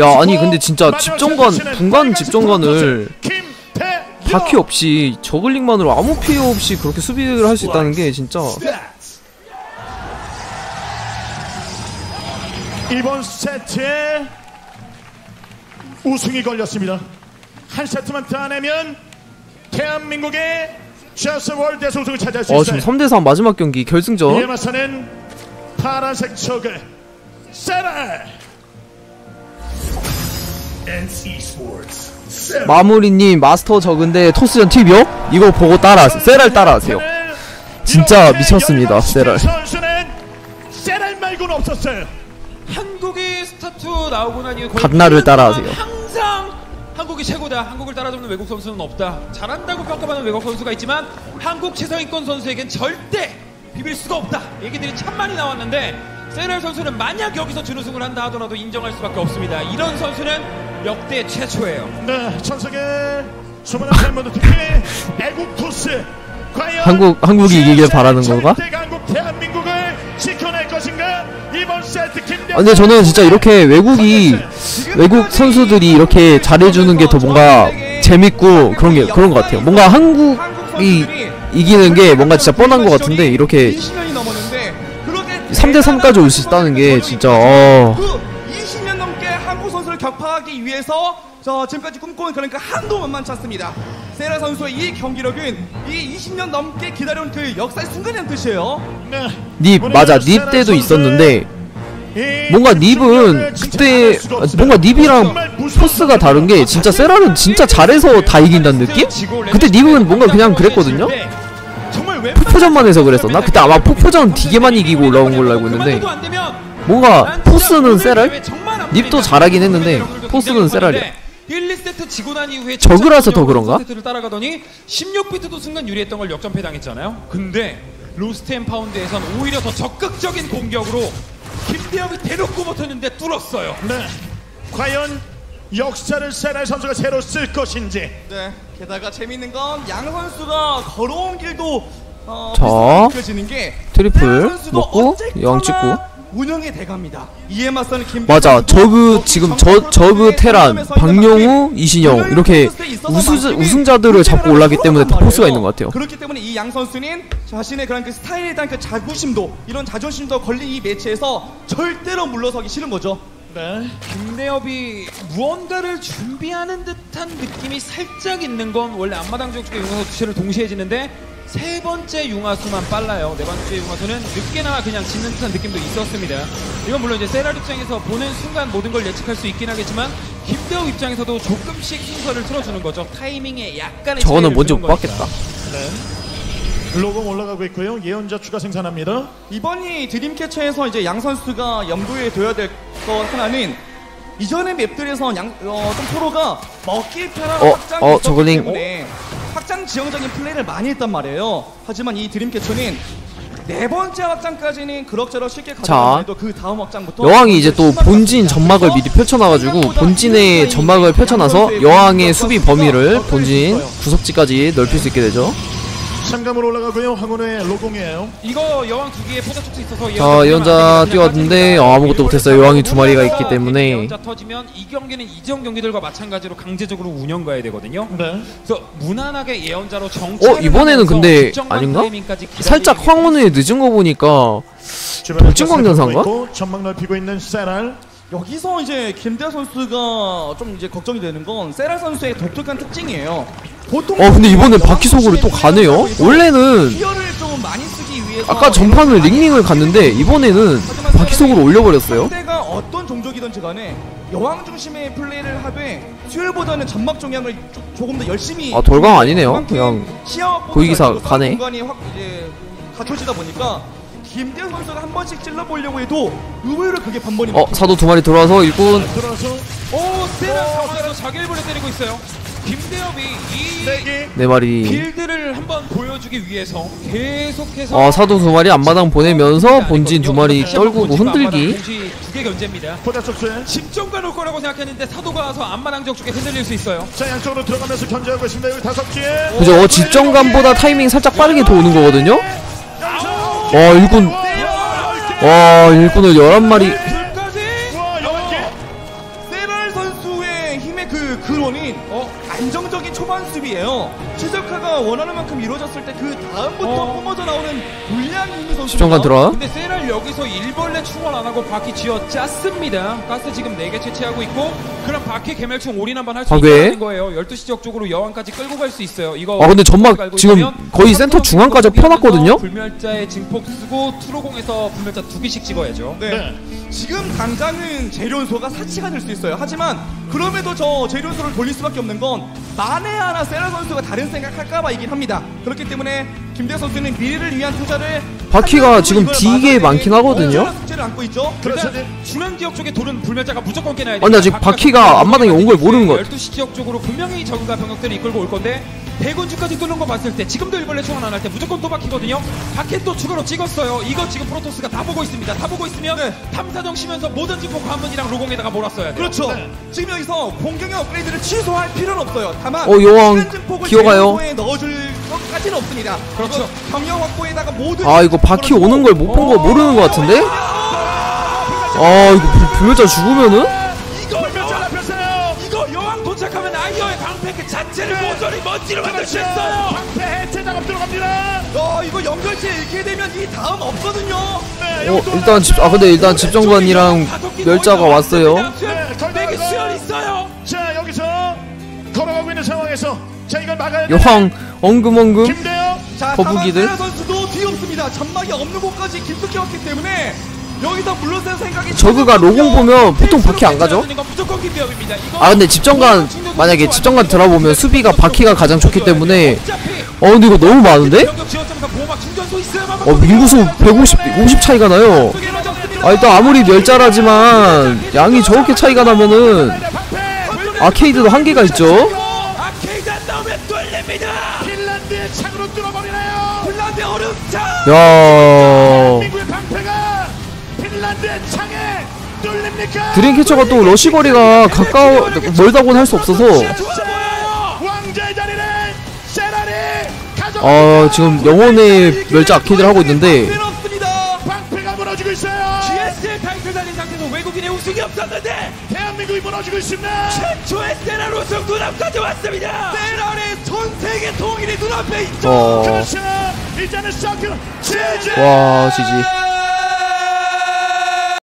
야 아니 근데 진짜 집정관 분간 집정관을 바퀴 없이 저글링만으로 아무 피해 없이 그렇게 수비를 할 수 있다는 게 진짜 이번 세트에 우승이 걸렸습니다. 한 세트만 따내면 대한민국의 샤스 월드에서 우승을 차지할 수 어 있어요. 지금 3대3 마지막 경기 이에 결승전 맞서는 파란색 저그 세라 마무리님 마스터 적은데 토스전 팁이요? 이거 보고 따라 세랄 따라하세요 진짜 미쳤습니다, 세랄. 세랄 말고는 없었어요. 한국이 스타트 나오고 난 이후 갓나를 1년 따라하세요. 항상 한국이 최고다. 한국을 따라잡는 외국 선수는 없다. 잘한다고 평가받는 외국 선수가 있지만 한국 최상위권 선수에겐 절대 비빌 수가 없다. 얘기들이 참 많이 나왔는데 세랄 선수는 만약 여기서 준우승을 한다 하더라도 인정할 수밖에 없습니다. 이런 선수는 역대 최초예요. 네, 전석의 수많은 팬분들 특히 애국 토스 과연 한국- 한국이 이기길 바라는 절대 건가? 강국 대한민국을 지켜낼 것인가? 이번 세트 김대현 아, 근데 저는 진짜 이렇게 외국이 외국 선수들이 이렇게 잘해주는 게 더 뭔가 재밌고 그런 게 그런 것 같아요. 뭔가 한국이 이기는 게 뭔가 진짜 뻔한 것 같은데 이렇게 20년이 넘었는데 그렇게 3대 3까지 올 수 있다는 게 진짜 어그 20년 넘게 격파하기 위해서 저 지금까지 꿈꿔온 그러니까 한도 만만치 않습니다. 세라 선수의 이 경기력은 이 20년 넘게 기다려온 그 역사의 순간이라는 뜻이에요. 네. 닙 맞아 닙 때도 있었는데 뭔가 닙은 그때 뭔가 닙이랑 포스가 다른 게 진짜 세라는 진짜 잘해서 다 이긴다는 느낌? 그때 닙은 뭔가 그냥 그랬거든요? 폭포전만 해서 그랬었나? 그때 아마 폭포전 되게만 이기고 올라온 걸로 알고 있는데 뭔가 포스는 세랄? 닙도 잘하긴 했는데 포스는 세랄이야 1, 2세트 지고 난 이후에 저그라서 더 그런가? 세트를 따라가더니 16비트도 순간 유리했던 걸 역전패 당했잖아요. 근데 로스트 앤 파운드에선 오히려 더 적극적인 공격으로 김대엽이 대놓고 버텼는데 뚫었어요. 네. 과연 역사를 세라의 선수가 새로 쓸 것인지 네. 게다가 재밌는 건 양 선수가 걸어온 길도 어, 자, 비슷하게 느껴지는 게 트리플 먹고 여왕 찍고 운영이 돼갑니다. 이에 맞서는 김 맞아 저그 지금 저 저그 테란 박영우 이신영 이렇게 우수, 우승자들을 잡고 올라기 때문에 더 포스가 있는 것 같아요 그렇기 때문에 이 양 선수는 자신의 그런 그 스타일에 대한 그 자부심도 이런 자존심도 걸린 이 매치에서 절대로 물러서기 싫은 거죠. 네. 김대엽이 무언가를 준비하는 듯한 느낌이 살짝 있는 건 원래 앞마당 지역 쪽의 융화수 투체를 동시에 짓는데 세 번째 융화수만 빨라요. 네 번째 융화수는 늦게나마 그냥 짓는 듯한 느낌도 있었습니다. 이건 물론 이제 세랄 입장에서 보는 순간 모든 걸 예측할 수 있긴 하겠지만 김대엽 입장에서도 조금씩 순서를 틀어주는 거죠. 타이밍에 약간의 저거는 두는 못. 봤겠다 로고 올라가고 있고요. 예언자 추가 생산합니다. 이번이 드림캐쳐에서 이제 양 선수가 염두에 둬야 될 것 하나는 이전의 맵들에서 양, 어, 좀 서로가 먹기 편한 어, 확장이 어, 있었기 저글링. 때문에 확장 지형적인 플레이를 많이 했단 말이에요. 하지만 이 드림캐쳐는 네 번째 확장까지는 그럭저럭 쉽게 해도 그 다음 확장부터 여왕이 이제 또 본진 점막을 미리 펼쳐놔가지고 본진의 점막을 펼쳐놔서 여왕의 수비 범위를 본진 구석지까지 넓힐 수 있게 되죠 상감으로 올라가고요. 황혼의 로공이에요. 이거 여왕 두 개의 포자 촉수 있어서 자 예언자 뛰어왔는데 어, 아무것도 못했어요 여왕이 두 마리가 있기 때문에 예언자 터지면 이 경기는 이전 경기들과 마찬가지로 강제적으로 운영 가야 되거든요. 네. 그래서 무난하게 예언자로 정찰. 어 이번에는 근데 아닌가? 살짝 황혼의 늦은 거 보니까 돌진광전사인가? 있고, 전망 넓히고 있는 세랄. 여기서 이제 김대하 선수가 좀 이제 걱정이 되는 건 세라 선수의 독특한 특징이에요. 보통 어 근데 이번엔 바퀴 속으로 또 가네요 원래는 기어를 좀 많이 쓰기 위해서 아까 전판은 링링을 갔는데 이번에는 바퀴 속으로 올려버렸어요 상대가 어떤 종족이든지 간에 여왕 중심의 플레이를 하되 수혈보다는 점막 종양을 조, 조금 더 열심히 아, 돌강 아니네요. 그냥 고위기사 가네. 공간이 확 이제 갖춰지다 보니까 김대현 선수가 한 번씩 찔러보려고 해도 의외로 그게 반번이 어 사도 두 마리 들어와서 일꾼 들어서 오 세라 상황에서 자기 일본에 때리고 있어요. 김대엽이 이. 네 마리 빌드를 한번 보여주기 위해서 계속해서 어 사도 두 마리 앞마당 보내면서 본진 두 마리 떨구고 흔들기 두개 견제입니다. 포자 쪽수에. 집중 가 놓을 거라고 생각했는데 사도가 와서 안마당 적 쪽에 흔들릴 수 있어요. 자 양쪽으로 들어가면서 견제하고 있습니다. 여기 다섯 개. 그죠 어, 집정감보다 타이밍 살짝 빠르게 도는 거거든요 어 일꾼. 와 일꾼을 11마리 안정적인 초반 수비예요. 최적화가 원하는 만큼 이루어졌을 때 그 다음부터 어. 뿜어져 나오는 물량이 있는 선수. 집정관 들어와 근데 세랄 여기서 일벌레 충원 안 하고 바퀴 쥐어 짰습니다. 가스 지금 4개 채취하고 있고 그럼 바퀴 개멸충 올인 한번 할 수 파괴. 있다는 거예요. 12시 지역 쪽으로 여왕까지 끌고 갈 수 있어요. 이거 아 근데 전막 지금 거의 센터 중앙까지 펴놨거든요 불멸자의 증폭 쓰고 투로공에서 불멸자 두 개씩 찍어야죠. 네. 네. 지금 당장은 재련소가 사치가 될 수 있어요. 하지만 그럼에도 저 재련소를 돌릴 수밖에 없는 건 만에 하나 세라 선수가 다른 생각할까봐 이긴 합니다. 그렇기 때문에 김대호 선수는 미래를 위한 투자를 바퀴가 지금 막아내는 많긴 하거든요? 숙제를 안고 있죠. 그렇죠. 중앙 지역 쪽에 돌은 불멸자가 무조건 깨놔야 돼요. 아니, 아직 바퀴가 앞마당에 온 걸 모르는 것 같아. 12시 지역 쪽으로 분명히 적은가 병력들이 이끌고 올 건데 대군주까지 뚫는 거 봤을 때 지금도 일벌레 충원 안 할 때 무조건 또 바퀴거든요. 바퀴 또 추가로 찍었어요. 이거 지금 프로토스가 다 보고 있습니다. 다 보고 있으면 네. 탐사정 치면서 모든 진폭 관문이랑 로공에다가 몰았어야 돼요. 그렇죠. 네. 지금 여기서 공격의 업그레이드를 취소할 필요는 없어요. 다만 어, 증폭을 기어가요. 넣어줄 것까지는 없습니다. 그렇죠. 이거 경력 확보에다가 모든 아 이거 바퀴 오는 걸 못 본 거 모르는 거 같은데 아 이거 불- 불멸자 죽으면은 도착하면 아이어의 방패 그 자체를 모조리 먼지로 만들 수 그렇죠. 있어요. 방패 해체 작업 들어갑니다. 어, 이거 연결체 잃게 되면 이 다음 없거든요. 네, 어 일단. 집 아 근데 일단 집정관이랑 멸자가 왔어요 네, 내게 걸어가고. 수혈 있어요. 자 여기서 걸어가고 있는 상황에서 자 이걸 막아야 돼. 여왕 엉금엉금 김대요. 자, 거북이들? 선수도 뒤 없습니다. 점막이 없는 곳까지 깊숙이 왔기 때문에 여기서 물러설 생각이 저그가 로공 보면 보통 바퀴 안 가죠? 아 근데 집정관 만약에 집정관 들어보면 수비가 바퀴가 가장 좋기 때문에 어 근데 이거 너무 많은데? 어 민구수 150 50 차이가 나요. 아 일단 아무리 멸자라지만 양이 저렇게 차이가 나면은. 아케이드도 한계가 있죠. 야 드림캐쳐가 또 러시 거리가 가까워 멀다고는 할 수 없어서. 아 지금 영혼의 멸자 아케이드를 하고 있는데 없습니다. 방패가 무너지고 있어요. GS 타이틀 달린 상태에서 외국인의 우승이 없었는데 대한민국이 무너지고 있습니다. 최초의 세라 우승 눈앞까지 왔습니다. 세란의 전 세계 통일이 눈앞에 있죠. 어 그렇죠. 이제는 서클 제재. 와, 지지.